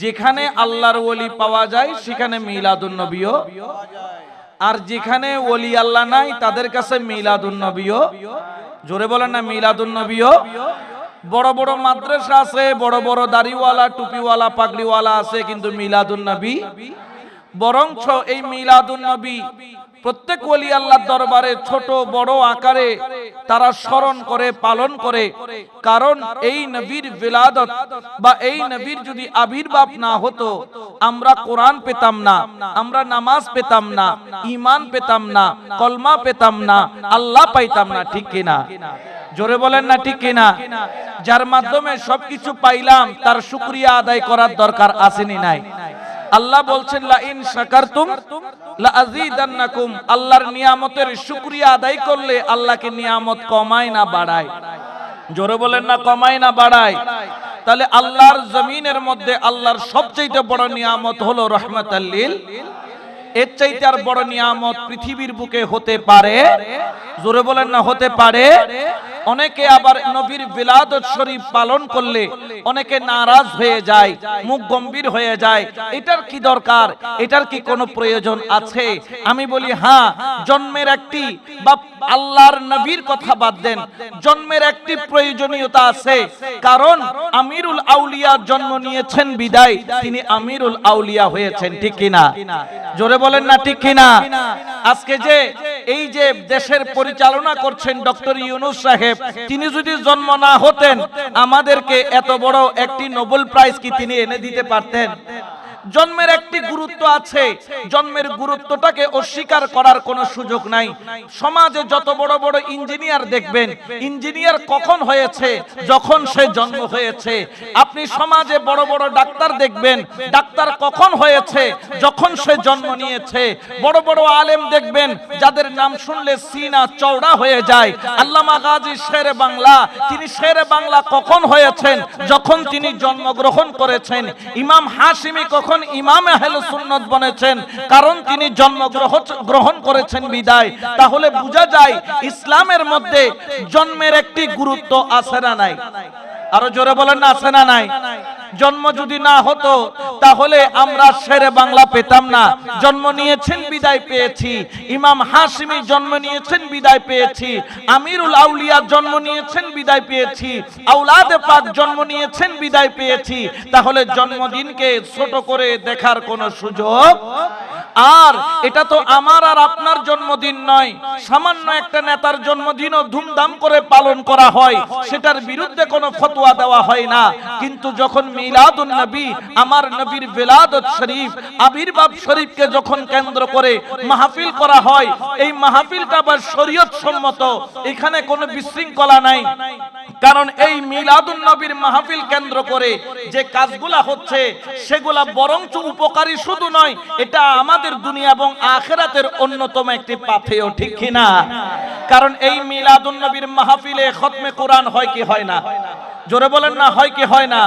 যেখানে আল্লাহর ওলি পাওয়া যায়, সেখানে মিলাদুল নবীও আর যেখানে ওলি আল্লাহ নাই, তাদের কাছে মিলাদুল নবীও। জোরে বলেন না মিলাদুল নবীও। বড় বড় মাদ্রাসা আছে, বড় বড় দাড়িওয়ালা, টুপিওয়ালা, পাগড়িওয়ালা আছে, কিন্তু মিলাদুল নবী। বরঞ্চ এই মিলাদুল নবী প্রত্যেক ওলি আল্লাহর দরবারে ছোট, বড় আকারে তারা স্মরণ করে, পালন করে। কারণ এই নবীর বিলাদত বা এই নবীর যদি আবির্ভাব না হতো, আমরা কোরআন পেতাম না, আমরা নামাজ পেতাম না ইমান পেতাম না, কলমা পেতাম না, আল্লাহ পাইতাম না, ঠিক কিনা? জোরে বলেন না, ঠিক কিনা? যার মাধ্যমে সবকিছু পাইলাম, তার শুক্রিয়া আদায় করার দরকার আসেনি নাই। আল্লাহ বলছেন, লা ইন শাকারতুম লা আযীদান্নাকুম আল্লাহর নিয়ামতের শুকরিয়া আদায় করলে আল্লাহকে নিয়ামত কমায় না বাড়ায়। জোরে বলেন না, কমায় না বাড়ায়। তাহলে আল্লাহর জমিনের মধ্যে আল্লাহর সবচেয়ে বড় নিয়ামত হলো রহমাতাল্লিল এর চাইতে আর বড় নিয়ামত পৃথিবীর বুকে হতে পারে। জোরে বলেন না, হতে পারে। অনেকে আবার নবীর বিলাদত শরীফ পালন করলে অনেকে নারাজ হয়ে যায়, মুখ গম্ভীর হয়ে যায়। এটার কি দরকার? এটার কি কোনো প্রয়োজন আছে? আমি বলি হ্যাঁ জন্মের একটি বা আল্লাহর নবীর কথা বাদ দেন। জন্মের একটি প্রয়োজনীয়তা আছে। কারণ আমিরুল আউলিয়া জন্ম নিয়েছেন বিদায়। তিনি আমিরুল আউলিয়া হয়েছেন, ঠিক কিনা? জোরে বলেন না ঠিক কিনা? আজকে যে এই যে দেশের পরিচালনা করছেন ডক্টর ইউনুস সাহেব, তিনি যদি জন্ম না হতেন, আমাদেরকে এত বড় একটি নোবেল প্রাইজ কি তিনি এনে দিতে পারতেন? জন্মের একটি গুরুত্ব আছে। জন্মের গুরুত্বটাকে অস্বীকার করার কোনো সুযোগ নাই। সমাজে যত বড় বড় ইঞ্জিনিয়ার দেখবেন, ইঞ্জিনিয়ার কখন হয়েছে, যখন সে জন্ম হয়েছে। আপনি সমাজে বড় বড় ডাক্তার দেখবেন, ডাক্তার কখন হয়েছে, যখন সে জন্ম নিয়েছে। বড় বড় আলেম দেখবেন, যাদের নাম শুনলে সিনা চওড়া হয়ে যায়। আল্লামা গাজী শেরে বাংলা, তিনি শেরে বাংলা কখন হয়েছেন, যখন তিনি জন্মগ্রহণ করেছেন। ইমাম হাসিমি কখন ইমাম আহলে সুন্নত বনেছেন কারণ তিনি জন্ম গ্রহণ করেছেন বিদায়, তাহলে বোঝা যায় ইসলামের মধ্যে জন্মের একটি গুরুত্ব আছে না নাই? আরও জোরে বলেন না আছে না নাই? জন্ম যদি না হতো, তাহলে আমরা শেরে বাংলা পেতাম না। জন্ম নিয়েছেন, বিদায় পেয়েছি। ইমাম হাসিমি জন্ম নিয়েছেন, বিদায় পেয়েছি। আমিরুল আউলিয়া জন্ম নিয়েছেন, বিদায় পেয়েছি। আউলাদে পাক জন্ম নিয়েছেন, বিদায় পেয়েছি। তাহলে জন্মদিনকে ছোট করে দেখার কোনো সুযোগ আর এটা তো আমার আর আপনার জন্মদিন নয়। সামান্য একটা নেতার জন্মদিনও ধুমধাম করে পালন করা হয়। সেটার বিরুদ্ধে কোনো ফতোয়া দেওয়া হয় না। কিন্তু যখন মিলাদুন নবী, আমার নবীর বেলাদত শরীফ, আবির্ভাব শরীফকে যখন কেন্দ্র করে মাহফিল করা হয়, এই মাহফিলটা আবার শরীয়ত সম্মত। এখানে কোনো বিশৃঙ্খলা নাই। কারণ এই মিলাদুন নবীর মাহফিল কেন্দ্র করে যে কাজগুলা হচ্ছে, সেগুলা বরঞ্চ উপকারী শুধু নয়, এটা আমাদের দুনিয়া এবং আখেরাতের অন্যতম একটি পাথেয়, ঠিক কিনা? কারণ এই মিলাদুন নবীর মাহফিলে খতমে কোরআন হয় কি হয় না? জোরে বলেন না, হয় কি হয় না?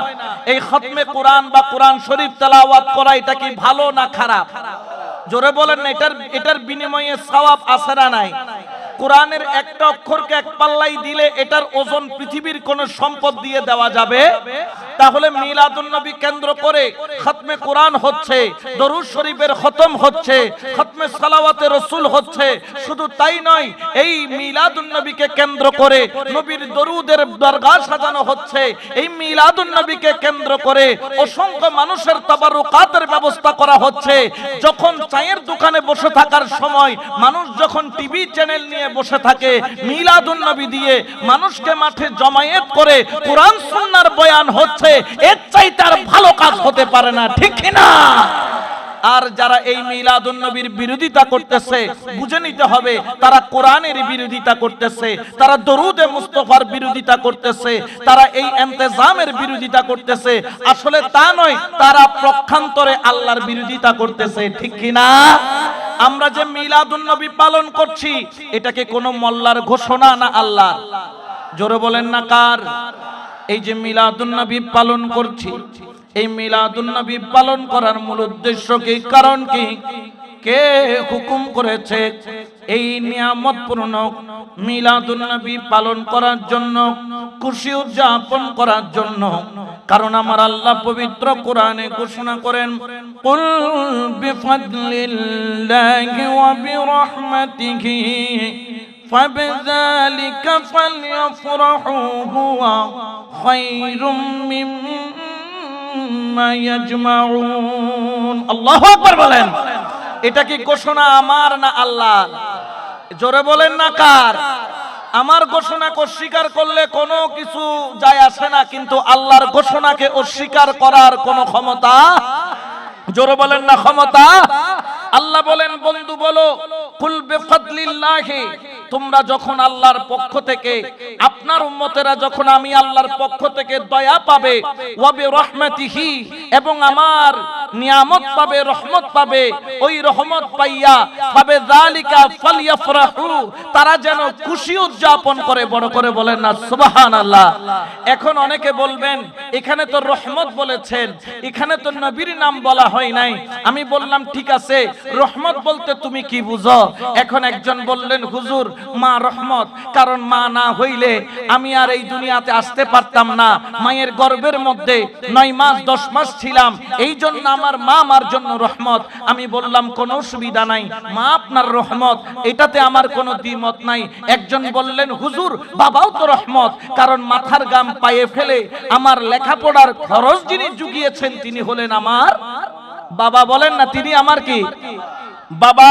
এই খতমে কোরআন বা কোরআন শরীফ তেলাওয়াত করা এটা কি ভালো না খারাপ? জোরে বলেন না, এটার এটার বিনিময়ে সওয়াব আছে না নাই? কোরআনের একটা অক্ষরকে এক পাল্লাই দিলে এটার ওজন পৃথিবীর কোন সম্পদ দিয়ে দেওয়া যাবে? তাহলে মিলাদুন নবী কেন্দ্র করে খতমে কোরআন হচ্ছে, দরুদ শরীফের খতম হচ্ছে, খতমে সালাওয়াতে রসুল হচ্ছে। শুধু তাই নয়, এই মিলাদুন নবীকে কেন্দ্র করে নবীর দরুদের দরগা সাজানো হচ্ছে। এই মিলাদুন নবীকে কেন্দ্র করে অসংখ্য মানুষের তাবারুকাতের ব্যবস্থা করা হচ্ছে। যখন চায়ের দোকানে বসে থাকার সময় মানুষ যখন টিভি চ্যানেল নিয়ে বসে থাকে মিলাদুন নবী দিয়ে মানুষকে মাঠে জমায়েত করে কোরআন, সুন্নার বয়ান হচ্ছে, এর চাইতে আর ভালো কাজ হতে পারে না, ঠিক না আর যারা এই মিলাদুন নবীর বিরোধিতা করতেছে, বুঝে নিতে হবে তারা কোরআনের বিরোধিতা করতেছে, তারা দরুদে মুস্তফার বিরোধিতা করতেছে, তারা এই এন্তেজামের বিরোধিতা করতেছে। আসলে তা নয়, তারা প্রক্ষান্তরে আল্লাহর বিরোধিতা করতেছে, ঠিক কিনা আমরা যে মিলাদুন নবী পালন করছি এটাকে কোনো মোল্লার ঘোষণা না আল্লাহ জোরে বলেন না কার? এই যে মিলাদুন নবী পালন করছি এই মিলাদুন নবী পালন করার মূল উদ্দেশ্য কি কারণ কি কে হুকুম করেছে এই নিয়ামতপূর্ণ মিলাদুন নবী পালন করার জন্য খুশি উদযাপন করার জন্য কারণ আমার আল্লাহ পবিত্র কোরআনে ঘোষণা করেন কুল বিফাদলিল্লাহি ওয়া বিরহমাতিহি فبذلك فليفرحوا هو خير مما আল্লাহ আকবার বলেন। এটা কি ঘোষণা আমার না আল্লাহ? জোরে বলেন না কার? আমার ঘোষণাকে অস্বীকার করলে কোনো কিছু যায় আসে না, কিন্তু আল্লাহর ঘোষণাকে অস্বীকার করার কোনো ক্ষমতা জোরে বলেন না ক্ষমতা? আল্লাহ বলেন, বন্ধু বলো, কুল বিফাদলিল্লাহি, তোমরা যখন আল্লাহর পক্ষ থেকে, আপনার উম্মতেরা যখন আমি আল্লাহর পক্ষ থেকে দয়া পাবে ওয়া বিরহমাতিহি এবং আমার নিয়ামত পাবে, রহমত পাবে, ওই রহমত পাইয়া পাবে যালিকা ফালিয়াফরাহু, তারা যেন খুশি উদযাপন করে, বড় করে বলেন না, সুবহানাল্লাহ। এখন অনেকে বলবেন, এখানে তো রহমত বলেছেন, এখানে তো নবীর নাম বলা হয় নাই। আমি বললাম, ঠিক আছে, রহমত বলতে তুমি কি বুঝো? এখন একজন বললেন, হুজুর, মা রহমত, কারণ মা না হইলে আমি আর এই দুনিয়াতে আসতে পারতাম না। মায়ের গর্ভের মধ্যে নয় মাস, দশ মাস ছিলাম। এই জন্য আমার মা আমার জন্য রহমত। আমি বললাম, কোনো অসুবিধা নাই। মা আপনার রহমত। এটাতে আমার কোনো দ্বিমত নাই। একজন বললেন, হুজুর, বাবাও তো রহমত, কারণ মাথার গাম পায়ে ফেলে আমার লেখাপড়ার খরচ যিনি জুগিয়েছেন, তিনি হলেন আমার বাবা বলেন না, তিনি আমার কি? বাবা,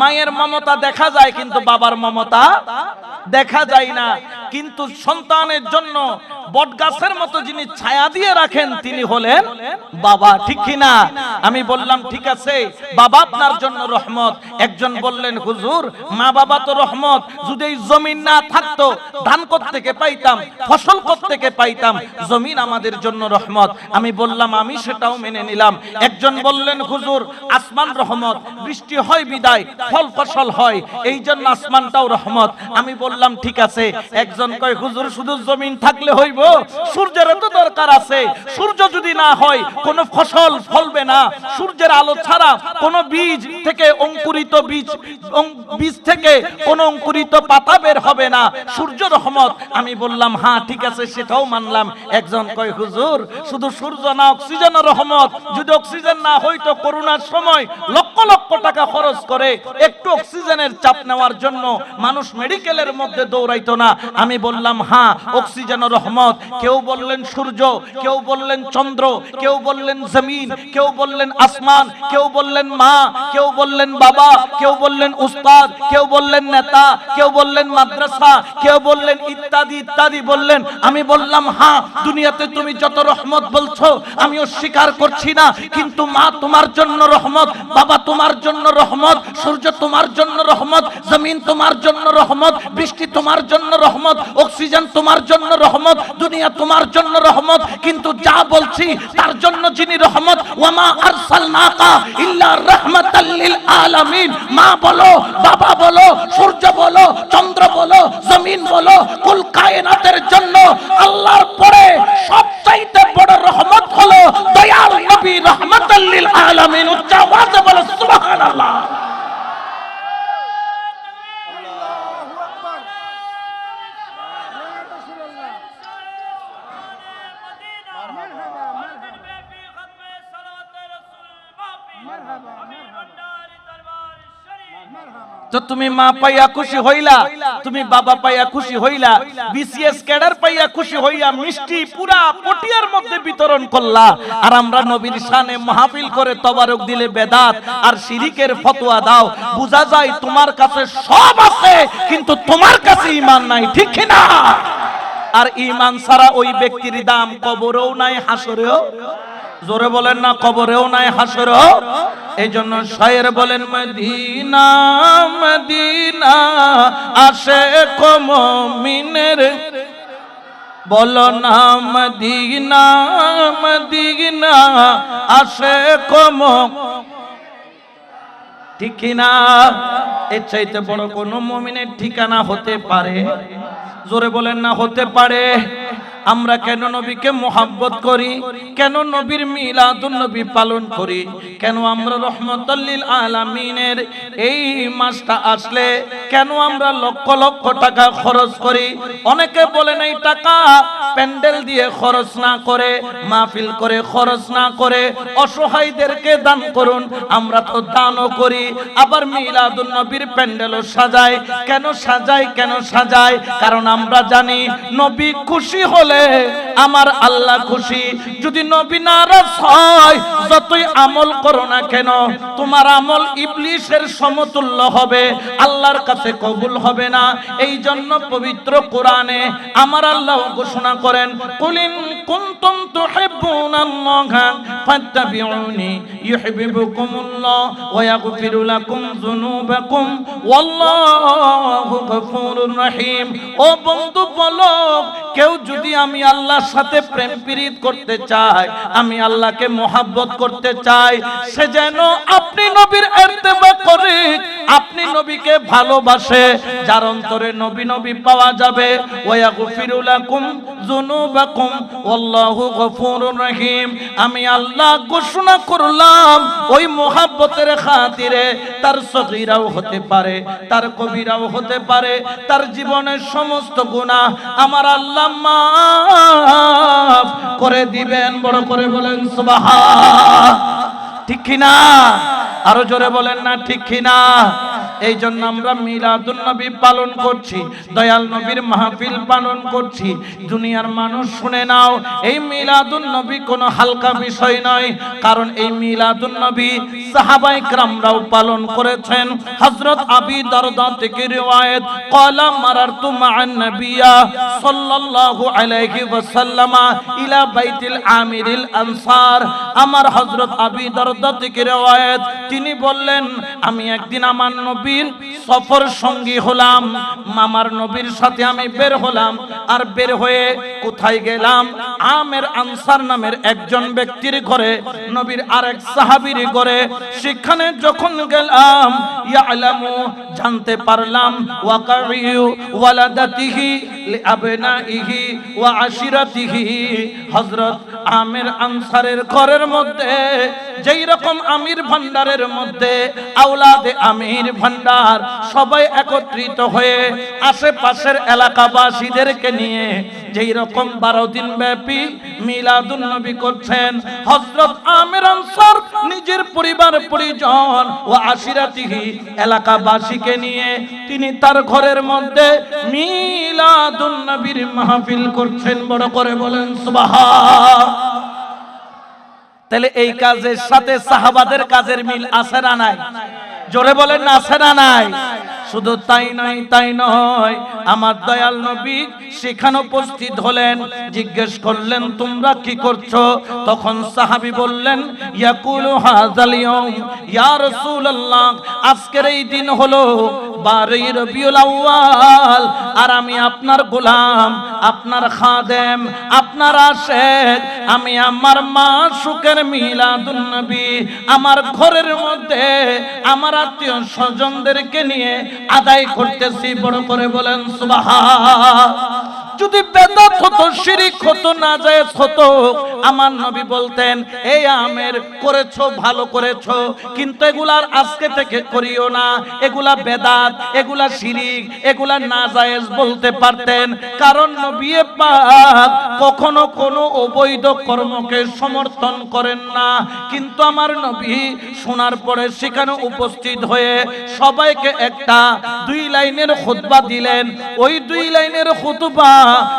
মায়ের মমতা দেখা যায়, কিন্তু বাবার মমতা দেখা যায় না। কিন্তু সন্তানের জন্য বটগাছের মতো যিনি ছায়া দিয়ে রাখেন, তিনি হলেন বাবা। ঠিক কিনা? আমি বললাম, ঠিক আছে, বাবা আপনার জন্য রহমত। একজন বললেন, হুজুর, মা বাবা তো রহমত। যদি এই জমিন না থাকতো, ধান থেকে পাইতাম, ফসল থেকে পাইতাম, জমিন আমাদের জন্য রহমত। আমি বললাম, আমি সেটাও মেনে নিলাম। একজন বললেন, হুজুর, আসমান রহমত, বৃষ্টি হয় বিদায়, ফল ফসল হয়, এই জন্য আসমানটাও রহমত। আমি বললাম, ঠিক আছে। একজন কয়, হুজুর, শুধু জমিন থাকলে হইব সূর্যের তো দরকার আছে। সূর্য যদি না হয়, কোনো ফসল ফলবে না। সূর্যের আলো ছাড়া কোনো বীজ থেকে অঙ্কুরিত বীজ বীজ থেকে কোনো অঙ্কুরিত পাতা বের হবে না। সূর্য রহমত, আমি বললাম হ্যাঁ ঠিক আছে, সেটাও মানলাম। একজন কয়, হুজুর, শুধু সূর্য না অক্সিজেন রহমত। যদি অক্সিজেন না হইতো করোনার সময় লক্ষ টাকা খরচ করে একটু অক্সিজেনের চাপ নেওয়ার জন্য মানুষ মেডিকেলের মধ্যে দৌড়াইতো না আমি বললাম হ্যাঁ অক্সিজেন রহমত কেউ বললেন সূর্য কেউ বললেন চন্দ্র কেউ বললেন জমিন কেউ বললেন আসমান কেউ বললেন মা কেউ বললেন বাবা কেউ বললেন উস্তাদ কেউ বললেন নেতা কেউ বললেন মাদ্রাসা কেউ বললেন ইত্যাদি ইত্যাদি বললেন আমি বললাম হ্যাঁ দুনিয়াতে তুমি যত রহমত বলছো আমি অস্বীকার করছি না কিন্তু মা তোমার জন্য রহমত বাবা তোমার জন্য রহমত, সূর্য তোমার জন্য রহমত, জমিন তোমার জন্য রহমত, বৃষ্টি তোমার জন্য রহমত, অক্সিজেন তোমার জন্য রহমত, দুনিয়া তোমার জন্য রহমত, কিন্তু যা বলছি তার জন্য যিনি রহমত, ওয়ামা আরসালনাকা ইল্লা রাহমাতাল লিল আলামিন। মা বলো, বাবা বলো, সূর্য বলো, চন্দ্র বলো, জমিন বলো, কুল কায়নাতের জন্য আল্লাহর পরে সবচাইতে বড় রহমত হলো দয়াল নবী রাহমাতাল লিল আলামিন। উচ্চ আওয়াজে বলো সুবহানাল্লাহ। তো তুমি মা পাইয়া খুশি হইলা, তুমি বাবা পাইয়া খুশি হইলা, বিসিএস ক্যাডার পাইয়া খুশি হইয়া মিষ্টি পুরা পটিয়ার মধ্যে বিতরণ করলা। আর আমরা নবীর শানে মাহফিল করে তবারক দিলে বেদাত আর শিরিকের ফতোয়া দাও। বোঝা যায় তোমার কাছে সব আছে, কিন্তু তোমার কাছে ঈমান নাই, ঠিক না আর ঈমান ছাড়া ওই ব্যক্তির দাম কবরেও নাই, হাসরেও জোরে বলেন না, কবরেও নাই হাসরেও এই জন্য শায়ের বলেন, মদিনা মদিনা, আসে কম কমিনের বলো না, মদিনা মদিনা, আসে কম ঠিক এর চাইতে বড় কোন মমিনের ঠিকানা হতে পারে? জোরে বলেন না, হতে পারে। আমরা কেন নবীকে মোহাব্বত করি? কেন নবীর মিলাদুন নবী পালন করি? কেন আমরা রহমতুল্লিল আলামিনের এই মাসটা আসলে কেন আমরা লক্ষ লক্ষ টাকা খরচ করি? অনেকে বলেন এই টাকা প্যান্ডেল দিয়ে খরচ না করে, মাহফিল করে খরচ না করে, অসহায়দেরকে দান করুন, আমরা তো দানও করি, আবার মিলাদুন নবীর প্যান্ডেলও সাজায়। কেন সাজায় কেন সাজায়? কারণ আমরা জানি, নবী খুশি হলে আমার আল্লাহ খুশি। যদি নবী নারাজ হয়, যতই আমল করো না কেন, তোমার আমল ইবলিশের সমতুল্য হবে, আল্লাহর কাছে কবুল হবে না। এই জন্য পবিত্র কোরআনে আমার আল্লাহ ঘোষণা করেন, কুলিন কুনতুম তুহিব্বুনাল্লাহা ফাত্তাবিউনি ইউহিব্বুকুমুল্লাহ ওয়া ইয়াগফিরু লাকুম যুনুবাকুম, ওয়াল্লাহু গফুরুর রহিম। ও বন্ধু, বলো, কেউ যদি আমি আল্লাহর সাথে প্রেম প্রীত করতে চায় আমি আল্লাহকে মোহাব্বত করতে চাই, সে যেন আপনি নবীর ইর্তেবা করে, আপনি নবীকে ভালোবাসে, যার অন্তরে নবী নবী পাওয়া যাবে। আমি আল্লাহ ঘোষণা করলাম, ওই মোহাব্বতের খাতিরে তার সগীরাও হতে পারে, তার কবিরাও হতে পারে, তার জীবনের সমস্ত গুনাহ আমার আল্লাহ মাফ করে দিবেন বড় করে বলেন সুবহান। ঠিক কিনা? আরও জোরে বলেন না, ঠিক কিনা? এই জন্য আমরা মিলাদুল নবী পালন করছি, দয়াল নবীর মাহফিল পালন করছি। দুনিয়ার মানুষ শুনে নাও, এই মিলাদুল নবী কোনো হালকা বিষয় নয়, কারণ এই মিলাদুল নবী সাহাবাই کرامরাও পালন করেছেন। হযরত আবি দরদা থেকে রিওয়ায়াত, ক্বালা মারারতু মা'আন নবিয়া সাল্লাল্লাহু আলাইহি ওয়াসাল্লামা ইলা বাইতিল আমিরিল আনসার। আমার হযরত আবি দরদা থেকে রিওয়ায়াত, তিনি বললেন, আমি একদিন আমার নবীর সফর সঙ্গী হলাম। মামার নবীর সাথে আমি বের হলাম আর বের হয়ে কোথায় গেলাম? আমের আনসার নামের একজন ব্যক্তির ঘরে, নবীর আরেক সাহাবীর ঘরে। সেখানে যখন গেলাম, ইয়ালামু, জানতে পারলাম ওয়াকাইউ ওয়ালাদাতিহি লিআবনাইহি ওয়া আশিরাতিহি। হযরত আমের আনসারের ঘরের মধ্যে যেই রকম আমির ভান্ডারের মধ্যে আওলাদে আমির ভান্ডার সবাই একত্রিত হয়ে আশেপাশের এলাকাবাসীদেরকে নিয়ে যেই রকম বারো দিন ব্যাপী মিলাদুন নবী করছেন হজরত আমির আনসার নিজের পরিবার, পরিজন ও আশিরাতিহি এলাকাবাসীকে নিয়ে তিনি তার ঘরের মধ্যে মিলাদুন নবীর মাহফিল করছেন। বড় করে বলেন, সুবহান। তাহলে এই কাজের সাথে সাহাবাদের কাজের মিল আছে না নাই। জোরে বলেন না আছে না নাই? শুধু তাই নয় তাই নয়। আমার দয়াল নবী সেখানে উপস্থিত হলেন, জিজ্ঞেস করলেন, তোমরা কি করছ? তখন সাহাবী বললেন, ইয়াকুলু হাযাল ইয়াউম, ইয়া রাসূলুল্লাহ, আজকের এই দিন হলো বারোই রবিউল আউয়াল, আর আমি আপনার গোলাম, আপনার খাদেম, আপনার আশেক, আমি আমার মা সুখের মিলাদুন নবী, আমার ঘরের মধ্যে আমার আত্মীয় স্বজনদেরকে নিয়ে আদায় করতেছি বড় করে বলেন সুবহান। যদি বেদাত হতো, শিরিক হতো না যায় হতো, আমার নবী বলতেন, এই আমের করেছ, ভালো করেছ, কিন্তু এগুলার আজকে থেকে করিও না। এগুলা বেদাত, এগুলা শিরিক, এগুলা না জায়েজ বলতে পারতেন। কারণ নবী পাক কখনো কোনো অবৈধ কর্মকে সমর্থন করেন না। কিন্তু আমার নবী শোনার পরে সেখানে উপস্থিত হয়ে সবাইকে একটা দুই লাইনের খুতবা দিলেন। ওই দুই লাইনের খুতবা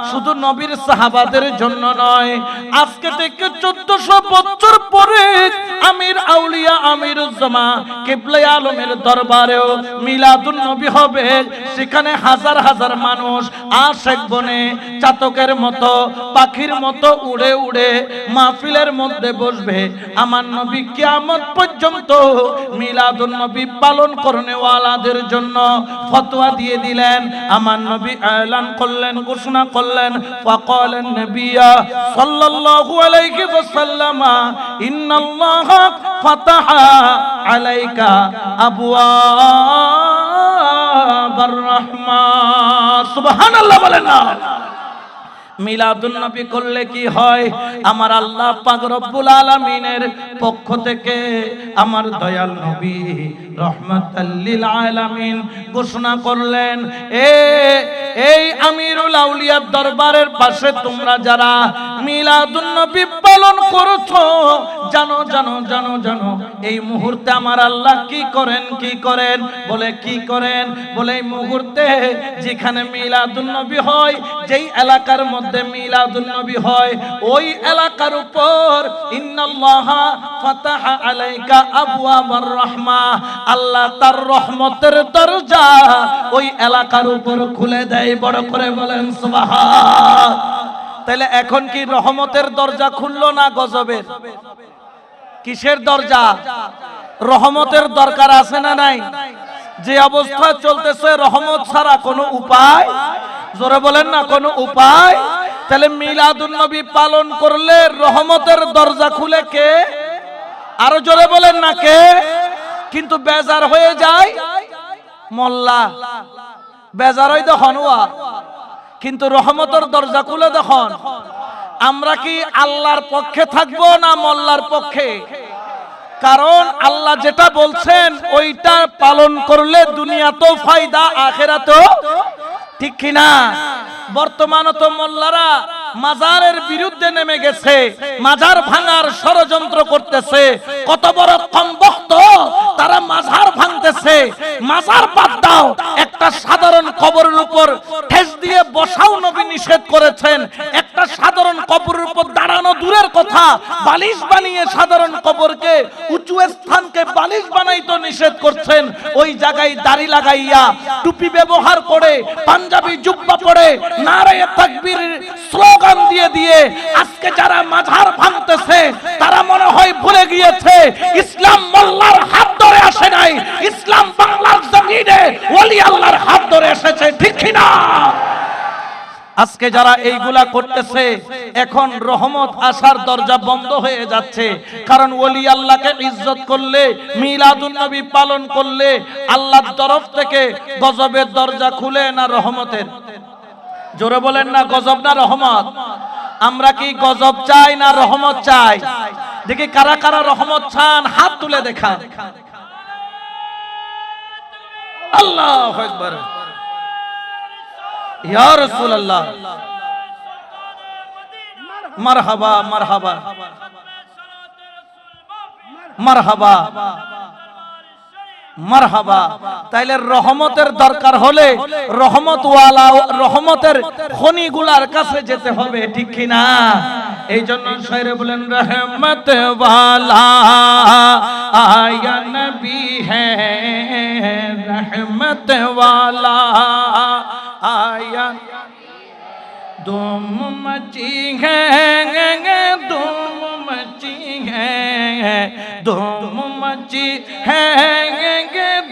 শুধু নবীর সাহাবাদের জন্য নয়, আজকে থেকে চোদ্দশো বছর পরে আমির আউলিয়া আমির উজ্জামা কেবলে আলমের দরবারেও মিলাদুল নবী হবে। সেখানে হাজার হাজার মানুষ আশেক বনে চাতকের মতো, পাখির মতো উড়ে উড়ে মাহফিলের মধ্যে বসবে। আমার নবী কিয়ামত পর্যন্ত মিলাদুন নবী পালন করনেওয়ালাদের জন্য ফতোয়া দিয়ে দিলেন। আমার নবী এলান করলেন, ঘোষণা করলেন, ফাকালেন নবিয়া সাল্লাল্লাহু আলাইহি ওয়াসাল্লাম, ইন্নাল্লাহ ফাতাহা আলাইকা আবওয়াবার সুবহানাল্লাহ বলে না। মিলাদুন্নবী করলে কি হয়? আমার আল্লাহ পাক রব্বুল আলামিনের পক্ষ থেকে আমার দয়াল নবী রহমাতাল্লিল আলামিন ঘোষণা করলেন, এ এই আমিরুল আউলিয়ার দরবারের পাশে তোমরা যারা মিলাদুন্নবী পালন করছ, জানো জানো জানো জানো, এই মুহূর্তে আমার আল্লাহ কি করেন কি করেন? বলে, কি করেন? বলে, এই মুহূর্তে যেখানে মিলাদুন্নবী হয়, যেই এলাকার মধ্যে মিলাদুন্নবী হয়, ওই এলাকার উপর ইন্নাল্লাহা ফাতাহা আলাইকা আবওয়াবার রাহমা। আল্লাহ তার রহমতের দরজা ওই এলাকার উপর খুলে দেয়। বড় করে বলেন তাহলে এখন কি রহমতের দরজা খুললো না গজবের? কিসের দরজা? রহমতের দরকার আছে না নাই? যে অবস্থা চলতেছে, রহমত ছাড়া কোনো উপায়? জোরে বলেন না, কোনো উপায়? তাহলে মিলাদুন নবী পালন করলে রহমতের দরজা খুলে কে? আরও জোরে বলেন না কে? কিন্তু বেজার হয়ে যায়, মোল্লা। বেজার দেখন ওয়া কিন্তু রহমতের দরজা খুলে দেখুন। আমরা কি আল্লাহর পক্ষে থাকব না মোল্লার পক্ষে? কারণ আল্লাহ যেটা বলছেন, ওইটা পালন করলে দুনিয়া তো ফায়দা আখেরা তো ঠিক কিনা? বর্তমানে তো মোল্লারা মাজারের বিরুদ্ধে নেমে গেছে। মাজার ভাঙার ষড়যন্ত্র করতেছে। কত বড় কম বক্ত তারা মাজার ভাঙতেছে। মাজার বাদ দাও, একটা সাধারণ কবরের উপর ঠেস দিয়ে বসাও নবী নিষেধ করেছেন। একটা সাধারণ কবরের উপর দাঁড়ানো দূরের কথা। বালিশ বানিয়ে সাধারণ কবরকে উঁচু স্থানকে বালিশ বানাইতো নিষেধ করছেন। ওই জায়গায় দাড়ি লাগাইয়া টুপি ব্যবহার করে, পাঞ্জাবি জুব্বা পরে নারায়ে তাকবীর স্লোগান দিয়ে দিয়ে আজকে যারা মাঝার ভাঙতেছে, তারা মনে হয় ভুলে গিয়েছে, ইসলাম মোল্লার হাত ধরে আসে নাই, ইসলাম বাংলার জমিনে ওলি আল্লাহর হাত ধরে এসেছে, ঠিক কিনা? আজকে যারা এইগুলা করতেছে, এখন রহমত আসার দরজা বন্ধ হয়ে যাচ্ছে, কারণ ওলি আল্লাহকে ইজ্জত করলে, মিলাদুন নবী পালন করলে, আল্লাহর তরফ থেকে গজবের দরজা খুলে না রহমতের? জোরে বলেন না, গজব না রহমত? আমরা কি গজব চাই না রহমত চাই? দেখি কারা কারা রহমত চান, হাত তুলে দেখা আল্লাহ একবার ইয়া রাসূলুল্লাহ। মারহাবা মারহাবা। মারহাবা। মারহাবা। তাইলে রহমতের দরকার হলে রহমত ওয়ালা রহমতের খনিগুলার কাছে যেতে হবে, ঠিক কি না এই জন্য শহরে বলেন রহমত ওয়ালা আয়া নবী হ্যাঁ রহমত ওয়ালা আয়া দুম মচি হ্যাঁ धूम मची है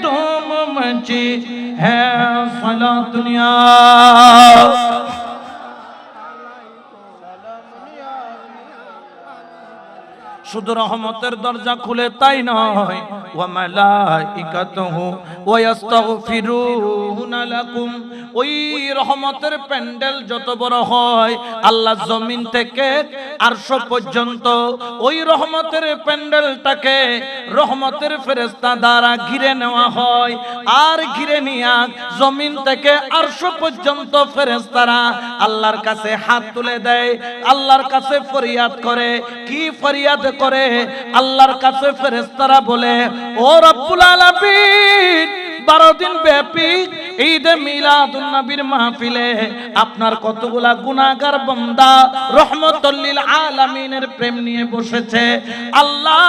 धूम मची है फला दुनिया শুধু রহমতের দরজা খুলে তাই নয় ওয়া মালাইকাতুহু ওয়া ইস্তাগফিরুনা লাকুম ওই রহমতের প্যান্ডেল যত বড় হয় আল্লাহ জমিন থেকে আরশ পর্যন্ত ওই রহমতের প্যান্ডেলটাকে রহমতের ফেরেশতা দ্বারা ঘিরে নেওয়া হয়। আর ঘিরে নিয়া জমিন থেকে আরশ পর্যন্ত ফেরেস্তারা আল্লাহর কাছে হাত তুলে দেয়, আল্লাহর কাছে ফরিয়াদ করে। কি ফরিয়াদ করে? আল্লাহর কাছে ফেরেস্তারা বলে, ও রব্বুল আলামিন, বারো দিন ব্যাপী ঈদে মিলাদুন নবীর মাহফিলে আপনার কতগুলা গুনাহগার বান্দা রহমতুল্লিল আলামিনের প্রেম নিয়ে বসেছে। আল্লাহ,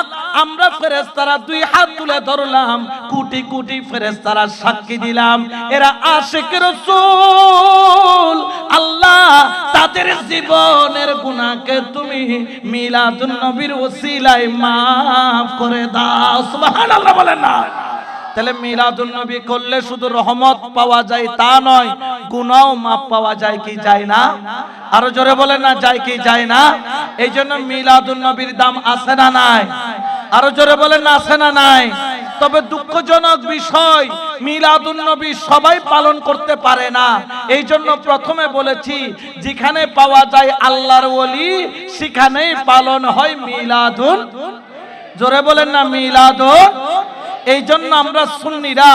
আমরা ফেরেশতারা দুই হাত তুলে ধরলাম, কোটি কোটি ফেরেশতারা সাক্ষী দিলাম। এরা আশিক রাসূল। আল্লাহ, তাদের জীবনের গুনাহকে তুমি মিলাদুন নবীর ওসিলায় মাফ করে দাও। সুবহানাল্লাহ বলেন না। তাহলে মিলাদুন নবী করলে শুধু রহমত পাওয়া যায় তা নয় গুনাও মাপ পাওয়া যায় কি যায় না? আরও জোরে বলেন না, যায় কি যায় না? এই জন্য মিলাদুন নবীর দাম আছে না নাই? আরও জোরে বলেন না, আছে না নাই? তবে দুঃখজনক বিষয়, মিলাদুন নবী সবাই পালন করতে পারে না। এই জন্য প্রথমে বলেছি, যেখানে পাওয়া যায় আল্লাহর ওলি, সেখানেই পালন হয় মিলাদুন। জোরে বলেন না, মিলাদুন। এই জন্য আমরা সুন্নিরা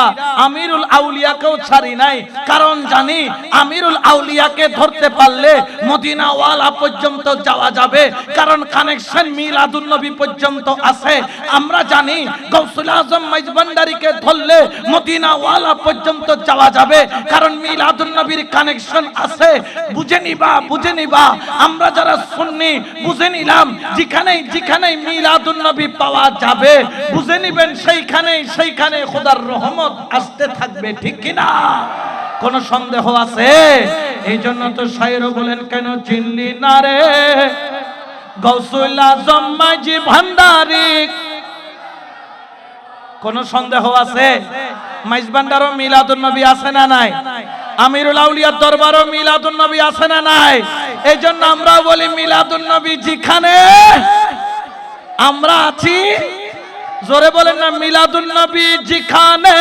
আমিরুল আউলিয়াকেও ছাড়ি নাই। কারণ জানি, আমিরুল আউলিয়াকে ধরতে পারলে মদিনাওয়ালা পর্যন্ত যাওয়া যাবে। কারণ কানেকশন মিলাদুল নবী পর্যন্ত আছে। আমরা জানি, গৌসুল আজম মাইজবান্ডারিকে ধরলে মদিনাওয়ালা পর্যন্ত যাওয়া যাবে। কারণ মিলাদুল নবীর কানেকশন আছে। বুঝে নিবা বুঝে নিবা। আমরা যারা সুন্নি, বুঝে নিলাম, যেখানেই যেখানেই মিলাদুল নবী পাওয়া যাবে, বুঝে নিবেন সেইখানে সেইখানে খোদার রহমত আসতে থাকবে, ঠিক কিনা? কোন সন্দেহ আছে? এই জন্য তো শায়র বলেন, কেন চিনলি না রে? ভান্ডারি। কোন সন্দেহ আছে? মাইজ ভান্ডারও নবী আছে না নাই? আমিরুল আউলিয়ার দরবারও মিলাদুন নবী আছে না নাই? এই জন্য আমরা বলি মিলাদুন নবী যেখানে আমরা আছি জোরে বলেন না, মিলাদুন নবী যেখানে,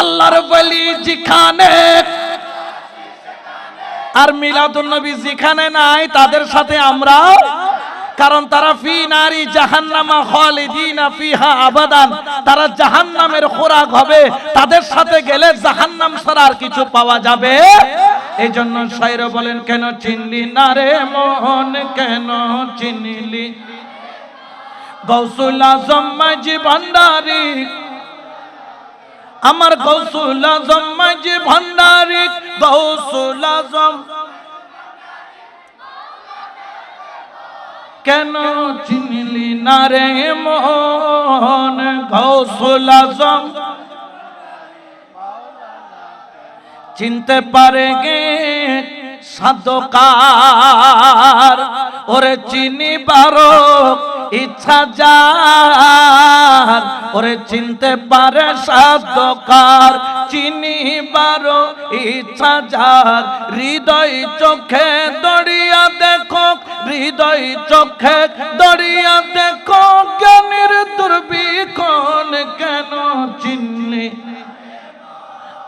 আল্লাহর বলি যেখানে। আর মিলাদুন নবী যেখানে নাই, তাদের সাথে আমরা কারণ তারা ফি নারী জাহান্নামা খালিদিনা ফিহা আবাদান। তারা জাহান্নামের খোরাক হবে, তাদের সাথে গেলে জাহান্নাম ছাড়া আর কিছু পাওয়া যাবে। এই জন্য শায়র বলেন, কেন চিনলি না রে মোহন কেন চিনলি? গৌসুল আজম মাঝি ভান্ডারী। আমার গৌসুল আজম মাঝি ভান্ডারী, গৌসুল আজম। কেন চিনলি না রে মোহন গৌসুল আজম। চিনতে পারে গে সাধকার, ওরে চিনি বারো ইচ্ছা যার, ওরে চিনতে পারে সাধকার চিনি বারো, ইচ্ছা যার। হৃদয় চোখে দড়িয়া দেখো, হৃদয় চোখে দড়িয়া দেখো, জ্ঞানের দুর্বিক্ষণ কেন চিনলি?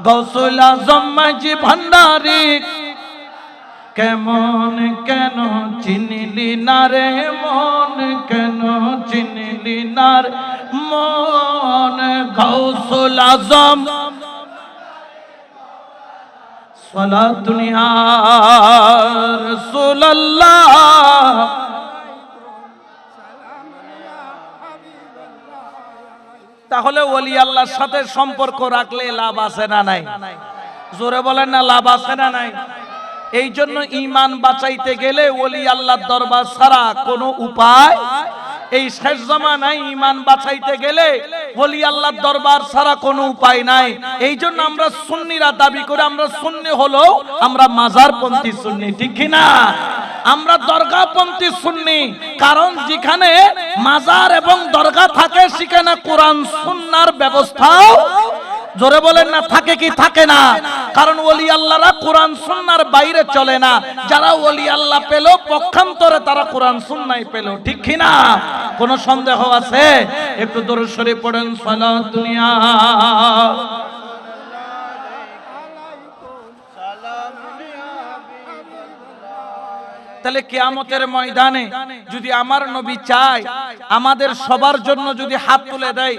গৌসুল আজম ভান্ডারি কেমন কেন চিনিলি না রে মন? কেন চিনিলি না রে মন? গৌসুল আজম। সলা দুনিয়া রসুল্লাহ তাহলে ওলি আল্লাহর সাথে সম্পর্ক রাখলে লাভ আছে না নাই? জোরে বলেন না, লাভ আছে না নাই? এই জন্য ইমান বাঁচাইতে গেলে ওলি আল্লাহর দরবার ছাড়া কোনো উপায়? এই শেষ জমানায় ইমান বাঁচাইতে গেলে ওলি আল্লাহর দরবার ছাড়া কোনো উপায় নাই। এই জন্য আমরা সুন্নিরা দাবি করে, আমরা সুন্নি হলো আমরা মাজারপন্থী সুন্নি, ঠিক কি না? আমরা দরগাপন্থী সুন্নি, কারণ যেখানে মাজার এবং দরগা থাকে, সেখানে কোরআন সুন্নার ব্যবস্থাও জোরে বলেন না, থাকে কি, থাকে না। কারণ ওলি আল্লাহরা কোরআন সুন্নার বাইরে চলে না। যারা ওলি আল্লাহ পেল, পক্ষান্তরে তারা কোরআন সুন্নাই পেল। ঠিক কি না? কোনো সন্দেহ আছে? একটু দূরে সরে পড়েন, সালাত দুনিয়া। তাহলে কেয়ামতের ময়দানে যদি আমার নবী চায়, আমাদের সবার জন্য যদি হাত তুলে দেয়,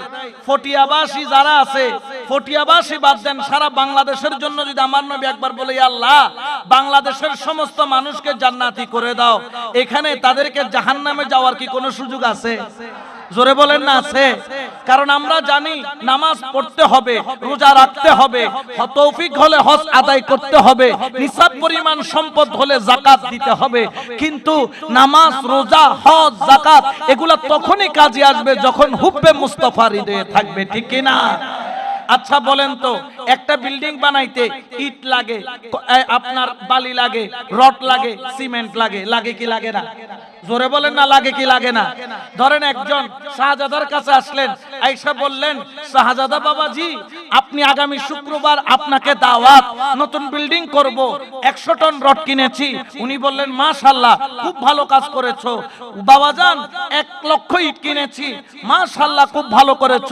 ফটিয়াবাসী যারা আছে, ফটিয়াবাসী বাদ দেন, সারা বাংলাদেশের জন্য যদি আমার নবী একবার বলে আল্লাহ, বাংলাদেশের সমস্ত মানুষকে জান্নাতি করে দাও। এখানে তাদেরকে জাহান্নামে যাওয়ার কি কোনো সুযোগ আছে? জোরে বলেন না, আছে। কারণ আমরা জানি নামাজ পড়তে হবে, রোজা রাখতে হবে তৌফিক হলে হজ আদায় করতে হবে, নিসাব পরিমাণ সম্পদ হলে জাকাত দিতে হবে। কিন্তু নামাজ, রোজা, হজ জাকাত এগুলা তখনই কাজে আসবে যখন হুব্বে মুস্তফা হৃদয়ে থাকবে, ঠিক কি না আচ্ছা বলেন তো, একটা বিল্ডিং বানাইতে ইট লাগে আপনার বালি লাগে রড লাগে সিমেন্ট লাগে লাগে কি লাগে না? জোরে বলেন না, লাগে কি লাগে না? ধরেন একজন শাহজাদার কাছে আসলেন, আইসা বললেন, শাহজাদা বাবাজি, আপনি আগামী শুক্রবার আপনাকে দাওয়াত নতুন বিল্ডিং করব, একশো টন রড কিনেছি। উনি বললেন মাশাল্লাহ খুব ভালো কাজ করেছ। বাবাজান এক লক্ষ ইট কিনেছি। মাশাল্লাহ খুব ভালো করেছ।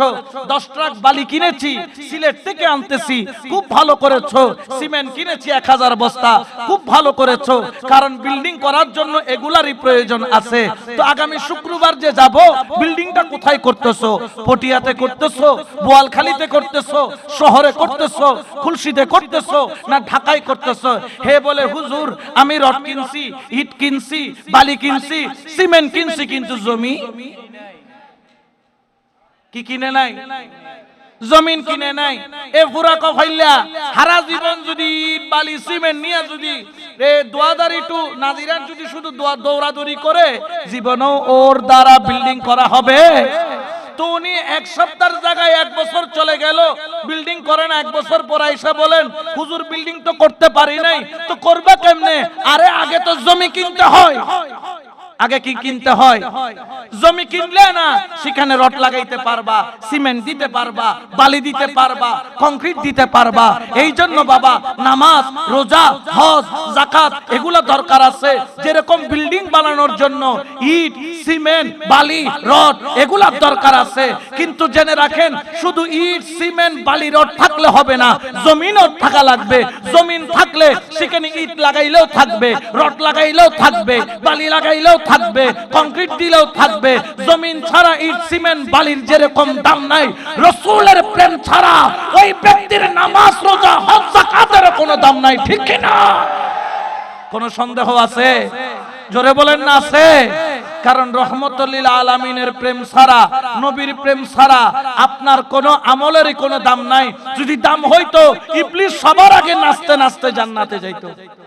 দশ ট্রাক বালি কিনেছি। সিলেট থেকে আনতেছি খুব ভালো করেছ। সিমেন্ট কিনেছি এক হাজার বস্তা খুব ভালো করেছ। কারণ বিল্ডিং করার জন্য এগুলারই প্রয়োজন আছে। তো আগামী শুক্রবার যে যাব বিল্ডিংটা কোথায় করতেছো? পটিয়াতে করতেছো? বোয়ালখালীতে করতেছো? শহরে করতেছো? খুলশিতে করতেছো? না ঢাকায় করতেছো? হে বলে হুজুর আমি রড কিনছি ইট কিনছি বালি কিনছি সিমেন্ট কিনছি কিন্তু জমি কি কিনে নাই। জমিন কিনে নাই। এ পুরা কফাইলা হারা জীবন যদি বালি সিমেন্ট নিয়ে যদি এ দোয়াদারি টু নাজিরান যদি শুধু দোয়া- দৌড়াদৌড়ি করে জীবনও ওর দ্বারা বিল্ডিং করা হবে। তো উনি এক সপ্তাহের জায়গায় এক বছর চলে গেল বিল্ডিং করেন এক বছর পর আইসা বলেন হুজুর বিল্ডিং তো করতে পারি নাই তো করবে কেমনে? আরে আগে তো জমি কিনতে হয়। আগে কি কিনতে হয়? জমি কিনলে না, সেখানে রড লাগাইতে পারবা, সিমেন্ট দিতে পারবা, বালি দিতে পারবা, কংক্রিট দিতে পারবা। এই জন্য বাবা, নামাজ, রোজা, হজ জাকাত এগুলো দরকার আছে। যেরকম বিল্ডিং বানানোর জন্য ইট, সিমেন্ট, বালি, রড, এগুলা দরকার আছে। কিন্তু জেনে রাখেন, শুধু ইট, সিমেন্ট, বালি, রড থাকলে হবে না। জমিনও থাকা লাগবে। জমিন থাকলে সেখানে ইট লাগাইলেও থাকবে, রড লাগাইলেও থাকবে, বালি লাগাইলেও থাকবে কংক্রিট দিলেও থাকবে, জমিন ছাড়া ইট সিমেন্ট বালির যেরকম দাম নাই, রসুলের প্রেম ছাড়া ওই ব্যক্তির নামাজ, রোজা, হজ জাকাতের কোনো দাম নাই, ঠিক কিনা? কোন সন্দেহ আছে? জোরে বলেন না, আছে? কারণ রহমতুল্লিল আলামিনের প্রেম ছাড়া, নবীর প্রেম ছাড়া আপনার কোন আমলেরই কোনো দাম নাই। যদি দাম হইতো, ইবলিস সবার আগে নাচতে নাচতে জান্নাতে যাইতো।